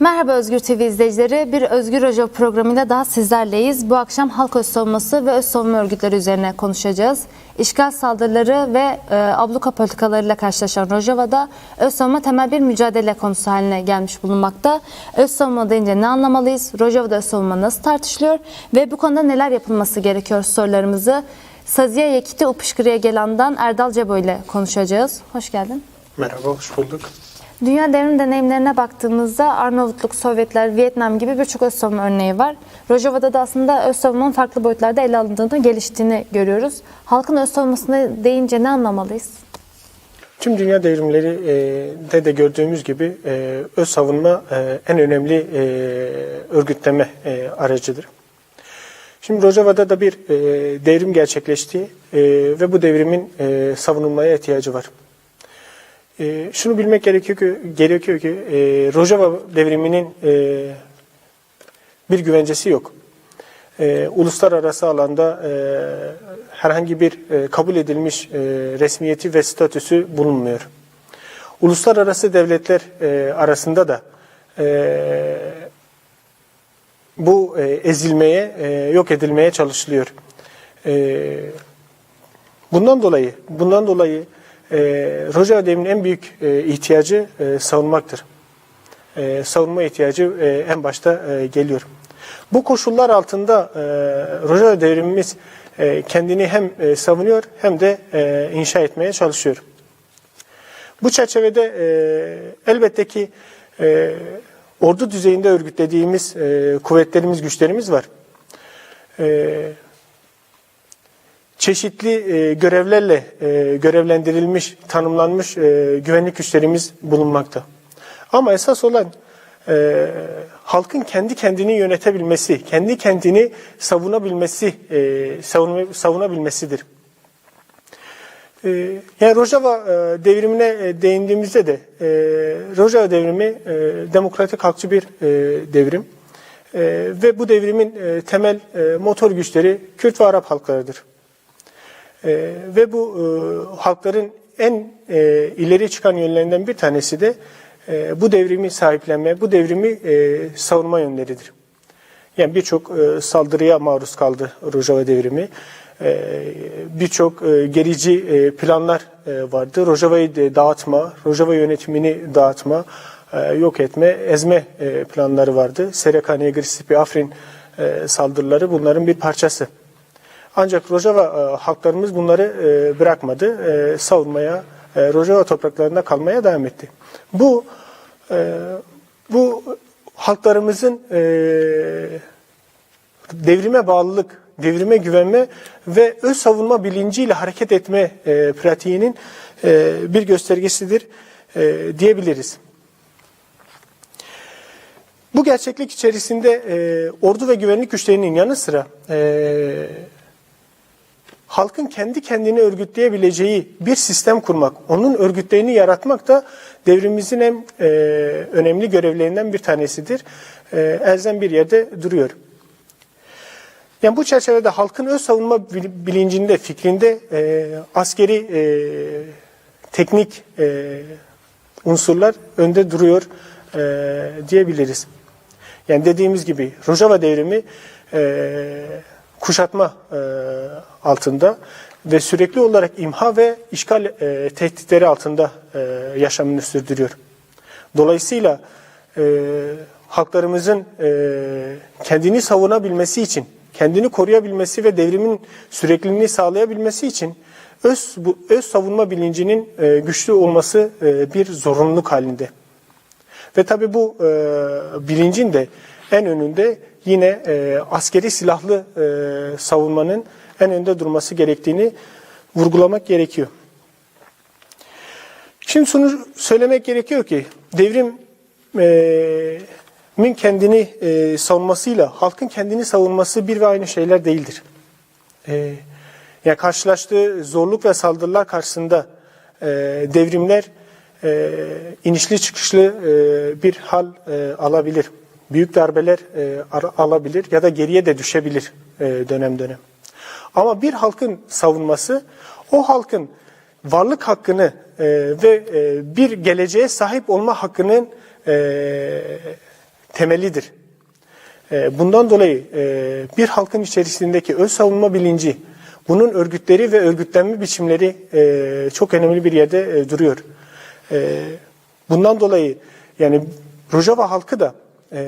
Merhaba Özgür TV izleyicileri. Bir Özgür Hoca programıyla daha sizlerleyiz. Bu akşam halk öz savunması ve öz savunma örgütleri üzerine konuşacağız. İşgal saldırıları ve e, abluka politikalarıyla karşılaşan Rojava'da öz savunma temel bir mücadele konusu haline gelmiş bulunmakta. Öz savunma deyince ne anlamalıyız? Rojava'da öz savunma nasıl tartışılıyor? Ve bu konuda neler yapılması gerekiyor sorularımızı Saziye Yekiti Upışkırı'ya gelendan Erdal Cebo ile konuşacağız. Hoş geldin. Merhaba, hoş bulduk. Dünya devrim deneyimlerine baktığımızda Arnavutluk, Sovyetler, Vietnam gibi birçok öz savunma örneği var. Rojava'da da aslında öz savunmanın farklı boyutlarda ele alındığını, geliştiğini görüyoruz. Halkın öz savunmasını deyince ne anlamalıyız? Tüm dünya devrimleri e, de de gördüğümüz gibi e, öz savunma e, en önemli örgütleme aracıdır. Şimdi Rojava'da da bir devrim gerçekleşti ve bu devrimin savunulmaya ihtiyacı var. E, şunu bilmek gerekiyor ki, gerekiyor ki e, Rojava devriminin e, bir güvencesi yok. E, uluslararası alanda e, herhangi bir e, kabul edilmiş e, resmiyeti ve statüsü bulunmuyor. Uluslararası devletler e, arasında da e, bu e, ezilmeye, e, yok edilmeye çalışılıyor. E, bundan dolayı, bundan dolayı e, Rojava devriminin en büyük e, ihtiyacı e, savunmaktır. E, savunma ihtiyacı e, en başta e, geliyor. Bu koşullar altında e, Rojava devrimimiz e, kendini hem e, savunuyor hem de e, inşa etmeye çalışıyor. Bu çerçevede e, elbette ki e, ordu düzeyinde örgütlediğimiz e, kuvvetlerimiz, güçlerimiz var. E, çeşitli e, görevlerle e, görevlendirilmiş, tanımlanmış e, güvenlik güçlerimiz bulunmakta. Ama esas olan e, halkın kendi kendini yönetebilmesi, kendi kendini savunabilmesi, e, savunma, savunabilmesidir. E, yani Rojava e, devrimine e, değindiğimizde de e, Rojava devrimi demokratik halkçı bir devrim. Ve bu devrimin temel motor güçleri Kürt ve Arap halklarıdır. E, ve bu e, halkların en e, ileri çıkan yönlerinden bir tanesi de e, bu devrimi sahiplenme, bu devrimi e, savunma yönleridir. Yani birçok e, saldırıya maruz kaldı Rojava devrimi. E, birçok e, gerici e, planlar e, vardı. Rojava'yı dağıtma, Rojava yönetimini dağıtma, e, yok etme, ezme e, planları vardı. Serekaniye, Grisipi, Afrin e, saldırıları bunların bir parçası. Ancak Rojava e, halklarımız bunları e, bırakmadı. E, savunmaya, Rojava topraklarında kalmaya devam etti. Bu bu halklarımızın devrime bağlılık, devrime güvenme ve öz savunma bilinciyle hareket etme pratiğinin bir göstergesidir diyebiliriz. Bu gerçeklik içerisinde e, ordu ve güvenlik güçlerinin yanı sıra e, halkın kendi kendini örgütleyebileceği bir sistem kurmak, onun örgütlerini yaratmak da devrimimizin en e, önemli görevlerinden bir tanesidir. E, elzem bir yerde duruyor. Yani bu çerçevede halkın öz savunma bilincinde, fikrinde e, askeri e, teknik e, unsurlar önde duruyor e, diyebiliriz. Yani dediğimiz gibi Rojava devrimi e, kuşatma e, altında ve sürekli olarak imha ve işgal e, tehditleri altında e, yaşamını sürdürüyor. Dolayısıyla e, halklarımızın e, kendini savunabilmesi için, kendini koruyabilmesi ve devrimin sürekliliğini sağlayabilmesi için öz, bu, öz savunma bilincinin e, güçlü olması e, bir zorunluluk halinde. Ve tabi bu e, bilincin de en önünde yine e, askeri silahlı e, savunmanın en önde durması gerektiğini vurgulamak gerekiyor. Şimdi şunu söylemek gerekiyor ki devrim e, kendini e, savunmasıyla halkın kendini savunması bir ve aynı şeyler değildir. E, yani karşılaştığı zorluk ve saldırılar karşısında e, devrimler e, inişli çıkışlı e, bir hal e, alabilir. Büyük darbeler e, alabilir ya da geriye de düşebilir e, dönem dönem. Ama bir halkın savunması o halkın varlık hakkını e, ve e, bir geleceğe sahip olma hakkının e, temelidir. E, bundan dolayı e, bir halkın içerisindeki öz savunma bilinci, bunun örgütleri ve örgütlenme biçimleri e, çok önemli bir yerde e, duruyor. E, bundan dolayı yani Rojava halkı da, e,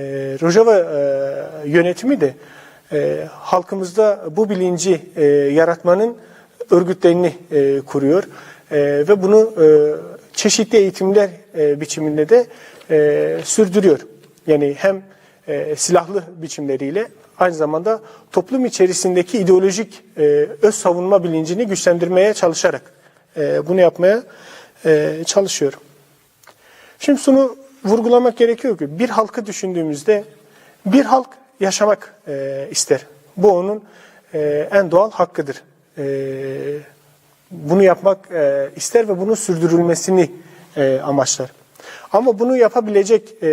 Rojava e, yönetimi de e, halkımızda bu bilinci e, yaratmanın örgütlerini e, kuruyor E, ve bunu e, çeşitli eğitimler e, biçiminde de e, sürdürüyor. Yani hem e, silahlı biçimleriyle aynı zamanda toplum içerisindeki ideolojik e, öz savunma bilincini güçlendirmeye çalışarak e, bunu yapmaya e, çalışıyor. Şimdi şunu vurgulamak gerekiyor ki bir halkı düşündüğümüzde bir halk yaşamak e, ister. Bu onun e, en doğal hakkıdır. E, bunu yapmak e, ister ve bunun sürdürülmesini e, amaçlar. Ama bunu yapabilecek e,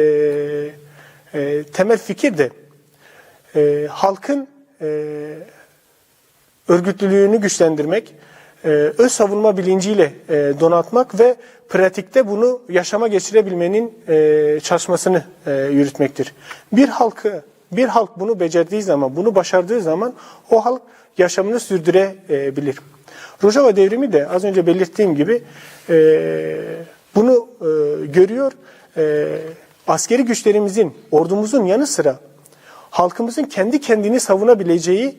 e, temel fikir de e, halkın e, örgütlülüğünü güçlendirmek, e, öz savunma bilinciyle e, donatmak ve pratikte bunu yaşama geçirebilmenin e, çalışmasını yürütmektir. Bir halkı, bir halk bunu becerdiği zaman, bunu başardığı zaman o halk yaşamını sürdürebilir. Rojava devrimi de az önce belirttiğim gibi bunu görüyor. Askeri güçlerimizin, ordumuzun yanı sıra halkımızın kendi kendini savunabileceği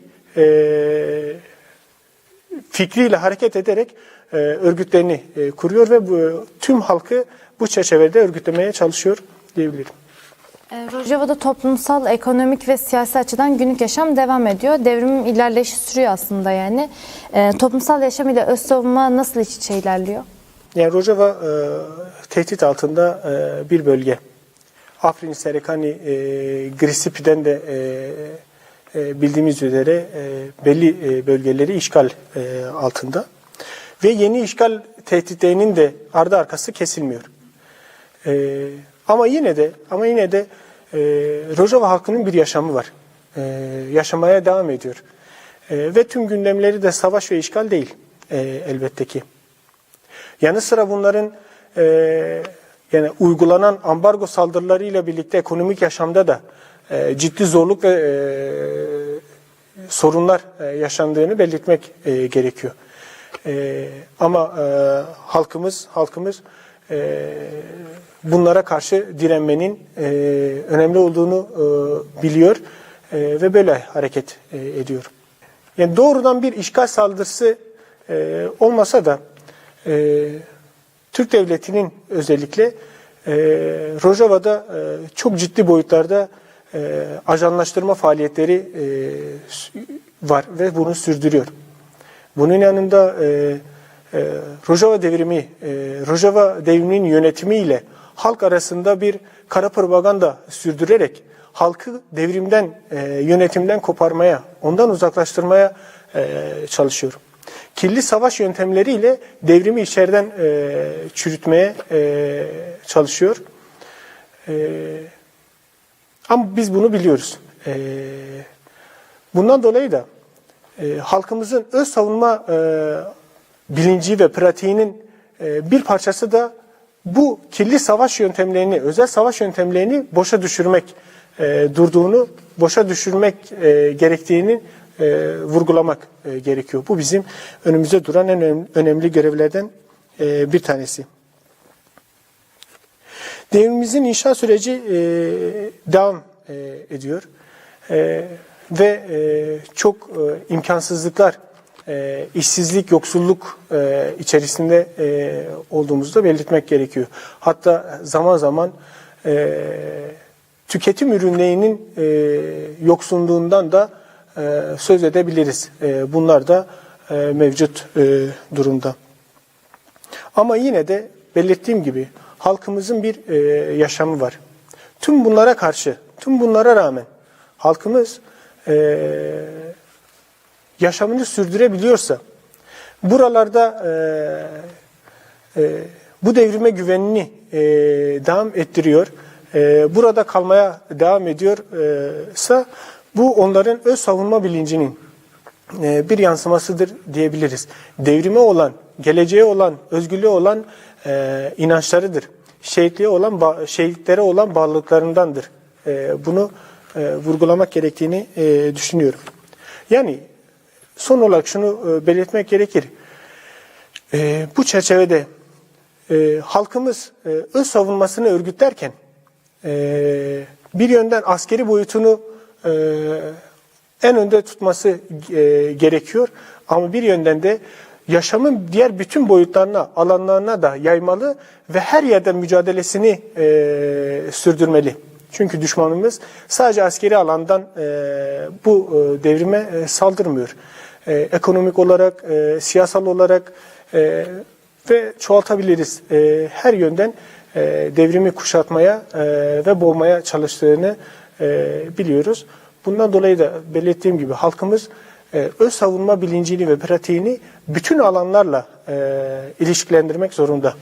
fikriyle hareket ederek e, örgütlerini e, kuruyor ve bu, tüm halkı bu çerçevede örgütlemeye çalışıyor diyebilirim. E, Rojava'da toplumsal, ekonomik ve siyasi açıdan günlük yaşam devam ediyor. Devrimin ilerleyişi sürüyor aslında yani. E, toplumsal yaşam ile öz savunma nasıl iç içe ilerliyor? Yani Rojava e, tehdit altında e, bir bölge. Afrin Serikani e, Grisipi'den de e, e, bildiğimiz üzere e, belli e, bölgeleri işgal e, altında. Ve yeni işgal tehditlerinin de ardı arkası kesilmiyor. E, ama yine de ama yine de e, Rojava halkının bir yaşamı var. E, yaşamaya devam ediyor. E, ve tüm gündemleri de savaş ve işgal değil e, elbette ki. Yanı sıra bunların e, yani uygulanan ambargo saldırılarıyla birlikte ekonomik yaşamda da e, ciddi zorluk ve e, sorunlar e, yaşandığını belirtmek gerekiyor. Ama halkımız halkımız bunlara karşı direnmenin önemli olduğunu biliyor ve böyle hareket ediyor. Yani doğrudan bir işgal saldırısı olmasa da Türk Devleti'nin özellikle Rojava'da çok ciddi boyutlarda e, ajanlaştırma faaliyetleri e, var ve bunu sürdürüyor. Bunun yanında e, e, Rojava devrimi, e, Rojava devriminin yönetimiyle halk arasında bir kara propaganda sürdürerek halkı devrimden, e, yönetimden koparmaya, ondan uzaklaştırmaya e, çalışıyor. Kirli savaş yöntemleriyle devrimi içeriden e, çürütmeye e, çalışıyor. E, ama biz bunu biliyoruz. E, bundan dolayı da e, halkımızın öz savunma e, bilinci ve pratiğinin e, bir parçası da bu kirli savaş yöntemlerini, özel savaş yöntemlerini boşa düşürmek durduğunu, boşa düşürmek gerektiğini vurgulamak gerekiyor. Bu bizim önümüzde duran en önem- önemli görevlerden bir tanesi. Devrimimizin inşa süreci e, devam e, ediyor E, ve e, çok e, imkansızlıklar, e, işsizlik, yoksulluk e, içerisinde e, olduğumuzu da belirtmek gerekiyor. Hatta zaman zaman e, tüketim ürünlerinin e, yoksunluğundan da e, söz edebiliriz. E, bunlar da e, mevcut e, durumda. Ama yine de belirttiğim gibi halkımızın bir e, yaşamı var. Tüm bunlara karşı, tüm bunlara rağmen halkımız e, yaşamını sürdürebiliyorsa, buralarda e, e, bu devrime güvenini e, devam ettiriyor, e, burada kalmaya devam ediyorsa bu onların öz savunma bilincinin e, bir yansımasıdır diyebiliriz. Devrime olan, geleceğe olan, özgürlüğe olan e, inançlarıdır. Şehitliğe olan, şehitlere olan bağlılıklarındandır e, bunu e, vurgulamak gerektiğini e, düşünüyorum. Yani son olarak şunu e, belirtmek gerekir. E, bu çerçevede e, halkımız e, öz savunmasını örgütlerken e, bir yönden askeri boyutunu e, en önde tutması e, gerekiyor ama bir yönden de yaşamın diğer bütün boyutlarına, alanlarına da yaymalı ve her yerde mücadelesini e, sürdürmeli. Çünkü düşmanımız sadece askeri alandan e, bu e, devrime e, saldırmıyor. E, ekonomik olarak, e, siyasal olarak e, ve çoğaltabiliriz. E, her yönden e, devrimi kuşatmaya e, ve boğmaya çalıştığını e, biliyoruz. Bundan dolayı da belirttiğim gibi halkımız e, öz savunma bilincini ve pratiğini bütün alanlarla e, ilişkilendirmek zorunda.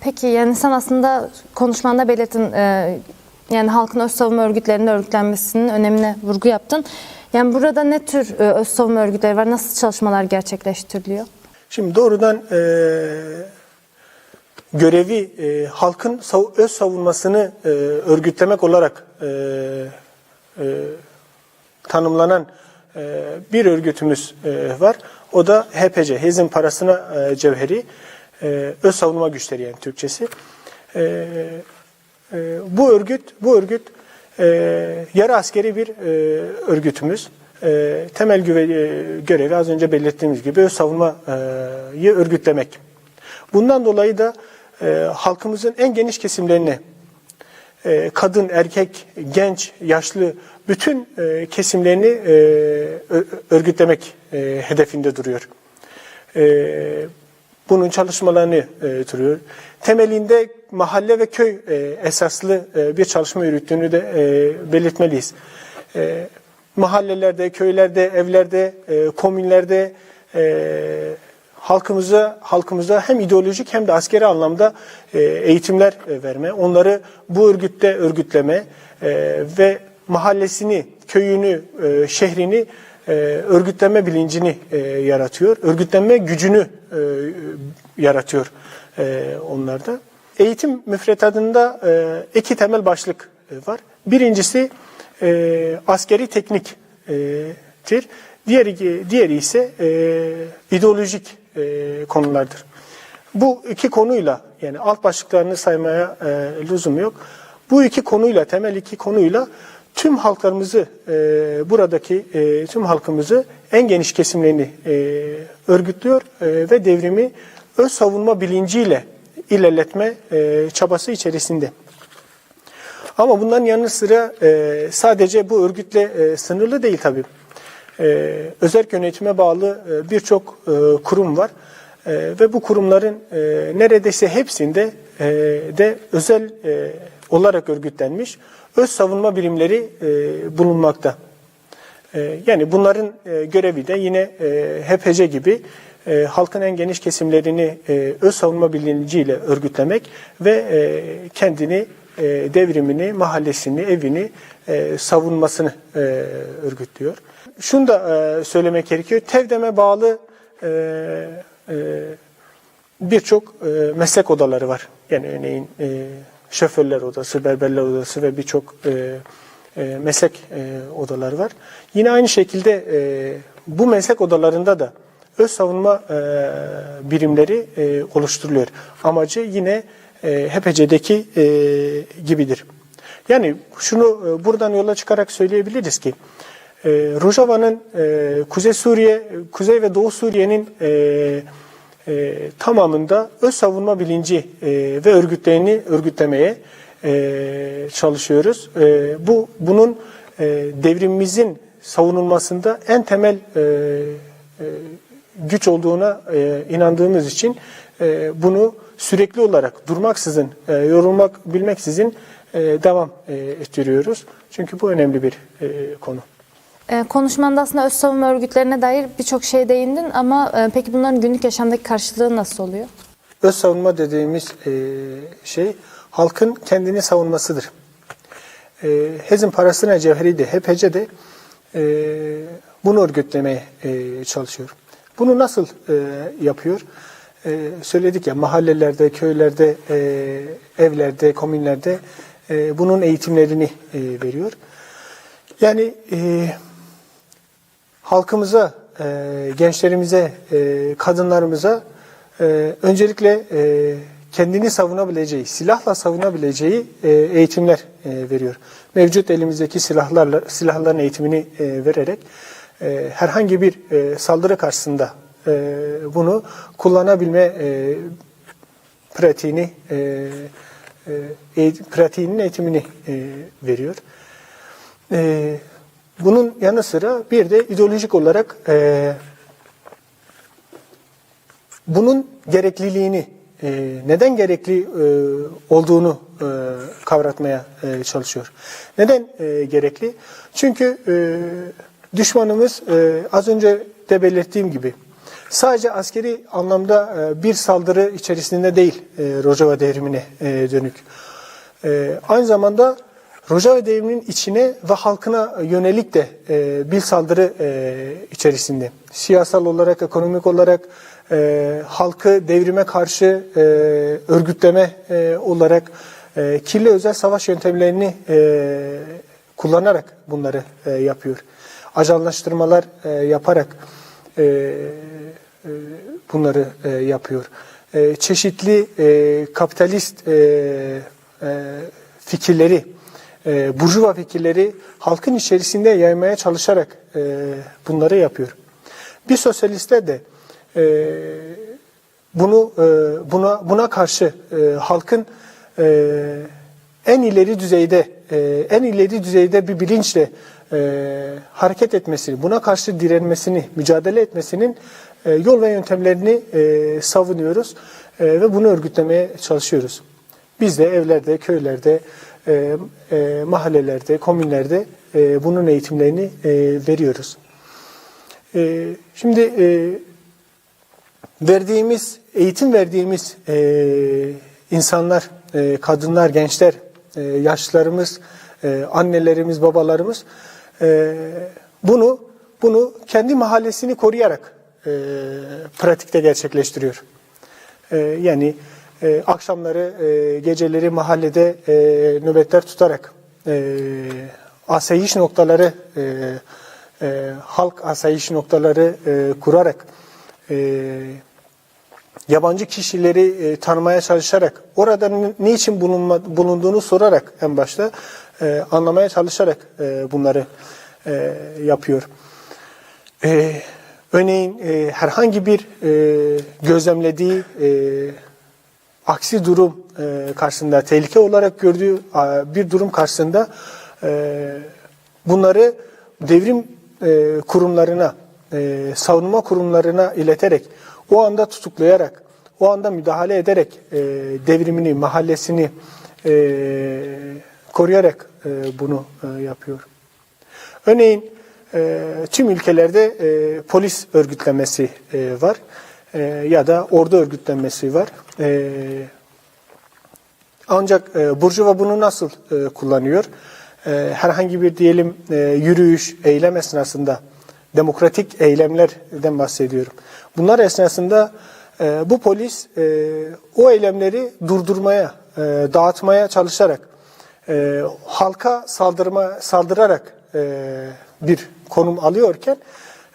Peki yani sen aslında konuşmanda belirttin e, yani halkın öz savunma örgütlerinin örgütlenmesinin önemine vurgu yaptın. Yani burada ne tür e, öz savunma örgütleri var? Nasıl çalışmalar gerçekleştiriliyor? Şimdi doğrudan e, görevi e, halkın sav- öz savunmasını e, örgütlemek olarak e, e, tanımlanan bir örgütümüz e, var. O da HPC, Hezin Parasına e, Cevheri, e, Öz Savunma Güçleri yani Türkçesi. Bu örgüt, bu örgüt yarı askeri bir örgütümüz. Temel görevi az önce belirttiğimiz gibi öz savunmayı örgütlemek. Bundan dolayı da halkımızın en geniş kesimlerine kadın, erkek, genç, yaşlı bütün e, kesimlerini e, örgütlemek e, hedefinde duruyor. E, bunun çalışmalarını e, duruyor. Temelinde mahalle ve köy e, esaslı e, bir çalışma yürüttüğünü de e, belirtmeliyiz. E, mahallelerde, köylerde, evlerde, e, komünlerde e, halkımıza halkımıza hem ideolojik hem de askeri anlamda e, eğitimler e, verme, onları bu örgütte örgütleme e, ve mahallesini, köyünü, e, şehrini e, örgütleme bilincini e, yaratıyor. Örgütlenme gücünü e, yaratıyor onlarda. Eğitim müfredatında iki temel başlık var. Birincisi askeri tekniktir. Diğeri, diğeri ise ideolojik konulardır. Bu iki konuyla yani alt başlıklarını saymaya e, lüzum yok. Bu iki konuyla, temel iki konuyla tüm halklarımızı, e, buradaki e, tüm halkımızı en geniş kesimlerini e, örgütlüyor e, ve devrimi öz savunma bilinciyle ilerletme e, çabası içerisinde. Ama bunların yanı sıra e, sadece bu örgütle e, sınırlı değil tabii. E, özel yönetime bağlı e, birçok e, kurum var. E, ve bu kurumların e, neredeyse hepsinde e, de özel e, olarak örgütlenmiş öz savunma birimleri e, bulunmakta. E, yani bunların e, görevi de yine e, HPC gibi e, halkın en geniş kesimlerini e, öz savunma bilinciyle örgütlemek ve e, kendini, e, devrimini, mahallesini, evini e, savunmasını e, örgütlüyor. Şunu da e, söylemek gerekiyor. TEVDEM'e bağlı e, e, birçok e, meslek odaları var. Yani örneğin e, şoförler odası, berberler odası ve birçok e, e, meslek e, odaları var. Yine aynı şekilde e, bu meslek odalarında da öz savunma e, birimleri e, oluşturuluyor. Amacı yine e, HPC'deki e, gibidir. Yani şunu e, buradan yola çıkarak söyleyebiliriz ki e, Rojava'nın e, Kuzey Suriye, Kuzey ve Doğu Suriye'nin e, e, tamamında öz savunma bilinci e, ve örgütlerini örgütlemeye e, çalışıyoruz. E, bu bunun e, devrimimizin savunulmasında en temel e, e, güç olduğuna e, inandığımız için e, bunu sürekli olarak durmaksızın, e, yorulmak bilmeksizin e, devam e, ettiriyoruz. Çünkü bu önemli bir e, konu. E, konuşmanda aslında öz savunma örgütlerine dair birçok şey değindin ama e, peki bunların günlük yaşamdaki karşılığı nasıl oluyor? Öz savunma dediğimiz e, şey halkın kendini savunmasıdır. E, Hezin parasına cevheri de HPC de e, bunu örgütlemeye çalışıyor. Bunu nasıl yapıyor? Söyledik ya mahallelerde, köylerde, evlerde, komünlerde bunun eğitimlerini veriyor. Yani e, halkımıza, e, gençlerimize, e, kadınlarımıza e, öncelikle e, kendini savunabileceği, silahla savunabileceği e, eğitimler e, veriyor. Mevcut elimizdeki silahlarla silahların eğitimini e, vererek e, herhangi bir e, saldırı karşısında e, bunu kullanabilme e, pratiğini e, e, pratiğinin eğitimini e, veriyor. E, bunun yanı sıra bir de ideolojik olarak e, bunun gerekliliğini, e, neden gerekli e, olduğunu e, kavratmaya e, çalışıyor. Neden e, gerekli? Çünkü e, düşmanımız e, az önce de belirttiğim gibi sadece askeri anlamda e, bir saldırı içerisinde değil e, Rojava devrimine e, dönük. E, aynı zamanda Rojava devriminin içine ve halkına yönelik de e, bir saldırı e, içerisinde. Siyasal olarak, ekonomik olarak e, halkı devrime karşı e, örgütleme e, olarak e, kirli özel savaş yöntemlerini e, kullanarak bunları e, yapıyor. Ajanlaştırmalar e, yaparak e, e, bunları e, yapıyor. E, çeşitli e, kapitalist e, e, fikirleri, e, burjuva fikirleri halkın içerisinde yaymaya çalışarak e, bunları yapıyor. Bir sosyalistler de e, bunu e, buna buna karşı e, halkın e, en ileri düzeyde e, en ileri düzeyde bir bilinçle e, hareket etmesini, buna karşı direnmesini, mücadele etmesinin e, yol ve yöntemlerini e, savunuyoruz e, ve bunu örgütlemeye çalışıyoruz. Biz de evlerde, köylerde, e, e, mahallelerde, komünlerde e, bunun eğitimlerini e, veriyoruz. E, şimdi e, verdiğimiz, eğitim verdiğimiz e, insanlar, e, kadınlar, gençler, e, yaşlılarımız, e, annelerimiz, babalarımız e, bunu bunu kendi mahallesini koruyarak e, pratikte gerçekleştiriyor. E, yani e, akşamları, e, geceleri mahallede e, nöbetler tutarak e, asayiş noktaları, e, e, halk asayiş noktaları e, kurarak e, yabancı kişileri e, tanımaya çalışarak, orada niçin bulunma, bulunduğunu sorarak en başta e, anlamaya çalışarak e, bunları e, yapıyor. E, örneğin e, herhangi bir e, gözlemlediği e, aksi durum e, karşısında, tehlike olarak gördüğü bir durum karşısında e, bunları devrim e, kurumlarına, savunma kurumlarına ileterek, o anda tutuklayarak, o anda müdahale ederek devrimini, mahallesini koruyarak bunu yapıyor. Örneğin tüm ülkelerde polis örgütlenmesi e, var E, ya da ordu örgütlenmesi var. E, ancak e, Burjuva bunu nasıl e, kullanıyor? E, herhangi bir diyelim e, yürüyüş, eylem esnasında demokratik eylemlerden bahsediyorum. Bunlar esnasında e, bu polis e, o eylemleri durdurmaya, e, dağıtmaya çalışarak, e, halka saldırma saldırarak e, bir konum alıyorken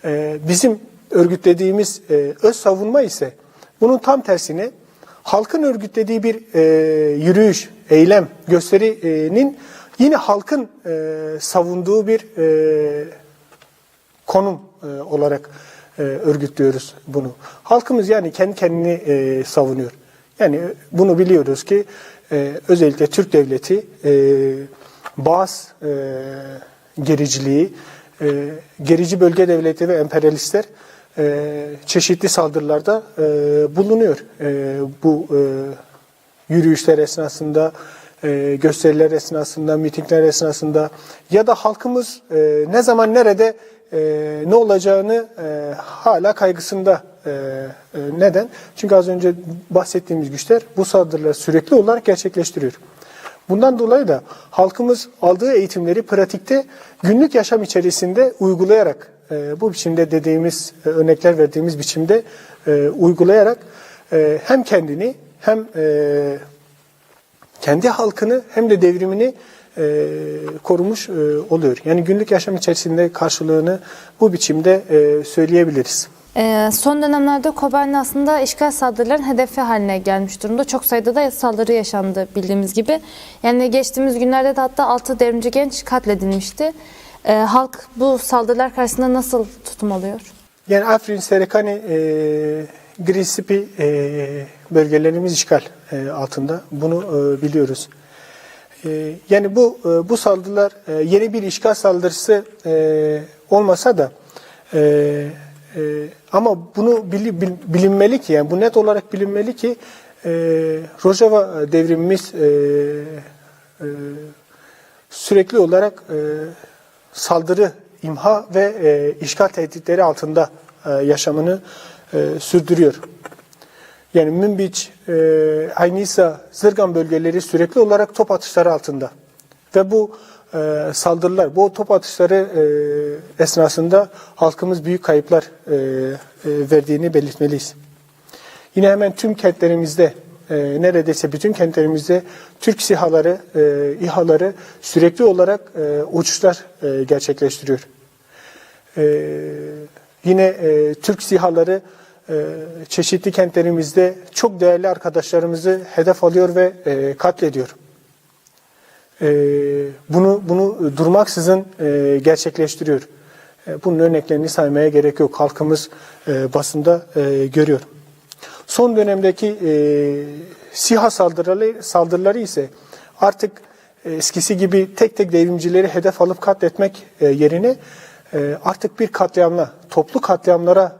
e, bizim örgütlediğimiz e, öz savunma ise bunun tam tersine halkın örgütlediği bir e, yürüyüş, eylem, gösterinin yine halkın e, savunduğu bir e, konum e, olarak e, örgütlüyoruz bunu. Halkımız yani kendi kendini e, savunuyor. Yani bunu biliyoruz ki e, özellikle Türk devleti e, Bağız e, gericiliği, e, gerici bölge devleti ve emperyalistler e, çeşitli saldırılarda e, bulunuyor. E, bu e, yürüyüşler esnasında, e, gösteriler esnasında, mitingler esnasında ya da halkımız e, ne zaman nerede e, ne olacağını e, hala kaygısında. E, e, neden? Çünkü az önce bahsettiğimiz güçler bu saldırıları sürekli olarak gerçekleştiriyor. Bundan dolayı da halkımız aldığı eğitimleri pratikte günlük yaşam içerisinde uygulayarak e, bu biçimde dediğimiz e, örnekler verdiğimiz biçimde e, uygulayarak e, hem kendini hem e, kendi halkını hem de devrimini e, korumuş e, oluyor. Yani günlük yaşam içerisinde karşılığını bu biçimde e, söyleyebiliriz. Ee, son dönemlerde Kobani aslında işgal saldırıların hedefi haline gelmiş durumda. Çok sayıda da saldırı yaşandı bildiğimiz gibi. Yani geçtiğimiz günlerde de hatta 6 devrimci genç katledilmişti. Ee, halk bu saldırılar karşısında nasıl tutum alıyor? Yani Afrin, Serekani, e, Grisipi e, bölgelerimiz işgal e, altında. Bunu e, biliyoruz. E, yani bu e, bu saldırılar e, yeni bir işgal saldırısı e, olmasa da e, e, ama bunu bili- bil- bilinmeli ki yani bu net olarak bilinmeli ki e, Rojava devrimimiz e, e, sürekli olarak e, saldırı, imha ve e, işgal tehditleri altında e, yaşamını e, sürdürüyor. Yani Münbiç, e, Aynisa, Zırgan bölgeleri sürekli olarak top atışları altında. Ve bu e, saldırılar, bu top atışları e, esnasında halkımız büyük kayıplar e, e, verdiğini belirtmeliyiz. Yine hemen tüm kentlerimizde, e, neredeyse bütün kentlerimizde Türk SİHA'ları, e, İHA'ları sürekli olarak e, uçuşlar e, gerçekleştiriyor. E, yine e, Türk SİHA'ları e, çeşitli kentlerimizde çok değerli arkadaşlarımızı hedef alıyor ve e, katlediyor. E, bunu bunu durmaksızın e, gerçekleştiriyor. E, bunun örneklerini saymaya gerek yok. Halkımız e, basında görüyor. Son dönemdeki SİHA saldırıları, saldırıları ise artık eskisi gibi tek tek devrimcileri hedef alıp katletmek yerine artık bir katliamla, toplu katliamlara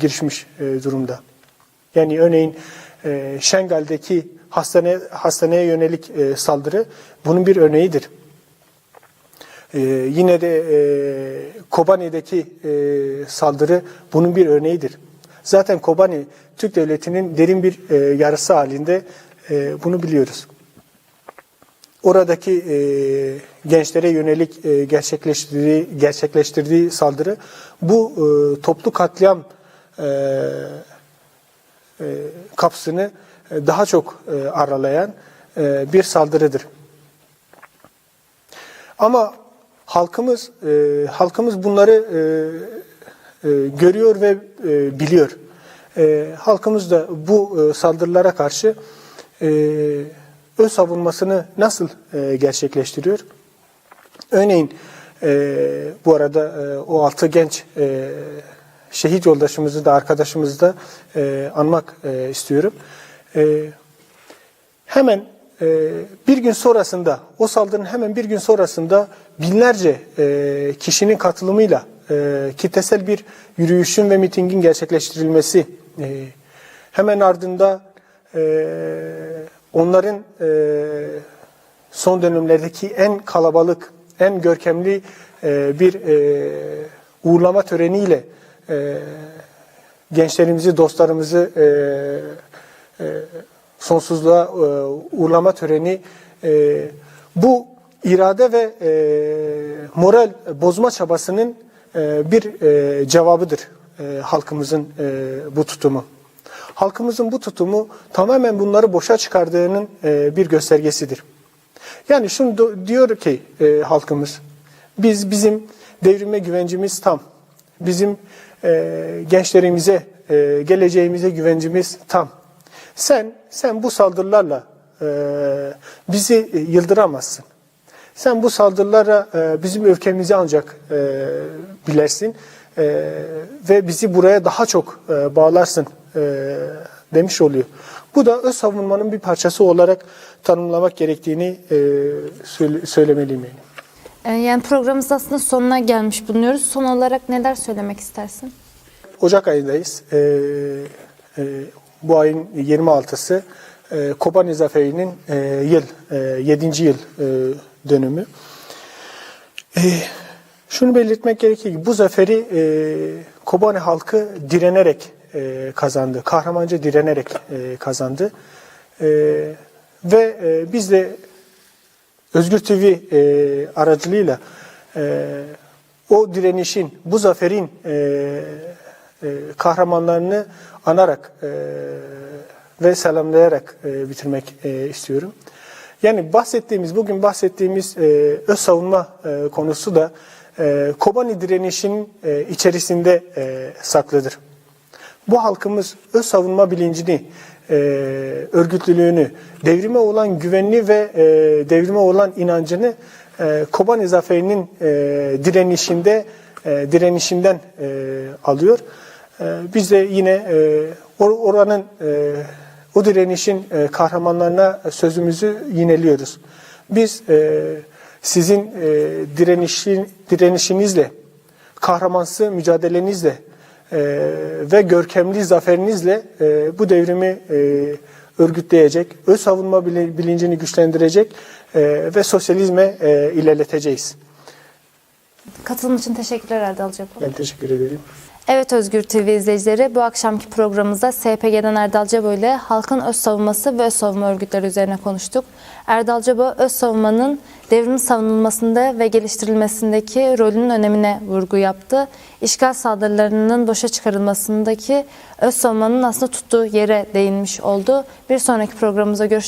girişmiş durumda. Yani örneğin Şengal'deki hastane, hastaneye yönelik e, saldırı bunun bir örneğidir. Ee, yine de e, Kobani'deki e, saldırı bunun bir örneğidir. Zaten Kobani Türk Devleti'nin derin bir e, yarısı halinde e, bunu biliyoruz. Oradaki e, gençlere yönelik e, gerçekleştirdiği, gerçekleştirdiği saldırı bu e, toplu katliam e, e, kapsını e, daha çok e, aralayan e, bir saldırıdır. Ama halkımız e, halkımız bunları e, e, görüyor ve e, biliyor. E, halkımız da bu e, saldırılara karşı e, ön savunmasını nasıl e, gerçekleştiriyor? Örneğin e, bu arada e, o altı genç e, şehit yoldaşımızı da arkadaşımızı da e, anmak e, istiyorum. E, hemen e, bir gün sonrasında, o saldırının hemen bir gün sonrasında binlerce e, kişinin katılımıyla e, kitlesel bir yürüyüşün ve mitingin gerçekleştirilmesi, e, hemen ardında e, onların e, son dönemlerdeki en kalabalık, en görkemli e, bir e, uğurlama töreniyle e, gençlerimizi, dostlarımızı e, sonsuzluğa e, uğurlama töreni e, bu irade ve e, moral bozma çabasının e, bir e, cevabıdır e, halkımızın e, bu tutumu. Halkımızın bu tutumu tamamen bunları boşa çıkardığının e, bir göstergesidir. Yani şunu diyor ki e, halkımız, biz bizim devrime güvencimiz tam, bizim e, gençlerimize, e, geleceğimize güvencimiz tam. Sen sen bu saldırılarla e, bizi e, yıldıramazsın. Sen bu saldırılara e, bizim ülkemizi ancak e, bilersin e, ve bizi buraya daha çok e, bağlarsın e, demiş oluyor. Bu da öz savunmanın bir parçası olarak tanımlamak gerektiğini e, söyle, söylemeliyim. Yani. Ee, yani programımız aslında sonuna gelmiş bulunuyoruz. Son olarak neler söylemek istersin? Ocak ayındayız. E, e, bu ayın 26'sı e, Kobani Zaferi'nin e, yıl, e, 7. yıl e, dönümü. E, şunu belirtmek gerekir ki bu zaferi e, Kobani halkı direnerek e, kazandı. Kahramanca direnerek e, kazandı. E, ve e, biz de Özgür TV e, aracılığıyla e, o direnişin, bu zaferin e, e, kahramanlarını anarak e, ve selamlayarak e, bitirmek e, istiyorum. Yani bahsettiğimiz, bugün bahsettiğimiz e, öz savunma e, konusu da e, Kobani direnişinin e, içerisinde e, saklıdır. Bu halkımız öz savunma bilincini, e, örgütlülüğünü, devrime olan güvenini ve e, devrime olan inancını e, Kobani zaferinin e, direnişinde e, direnişinden e, alıyor. E, biz de yine e, or- oranın e, o direnişin e, kahramanlarına sözümüzü yineliyoruz. Biz sizin direnişin, direnişinizle, kahramansı mücadelenizle ve görkemli zaferinizle bu devrimi örgütleyecek, öz savunma bili- bilincini güçlendirecek ve sosyalizme ilerleteceğiz. Katılım için teşekkürler Erdal Cebo. Ben teşekkür ederim. Evet Özgür TV izleyicileri bu akşamki programımızda SPG'den Erdal Cebo ile halkın öz savunması ve öz savunma örgütleri üzerine konuştuk. Erdal Cebo öz savunmanın devrimin savunulmasında ve geliştirilmesindeki rolünün önemine vurgu yaptı. İşgal saldırılarının boşa çıkarılmasındaki öz savunmanın aslında tuttuğu yere değinmiş oldu. Bir sonraki programımızda görüşünceye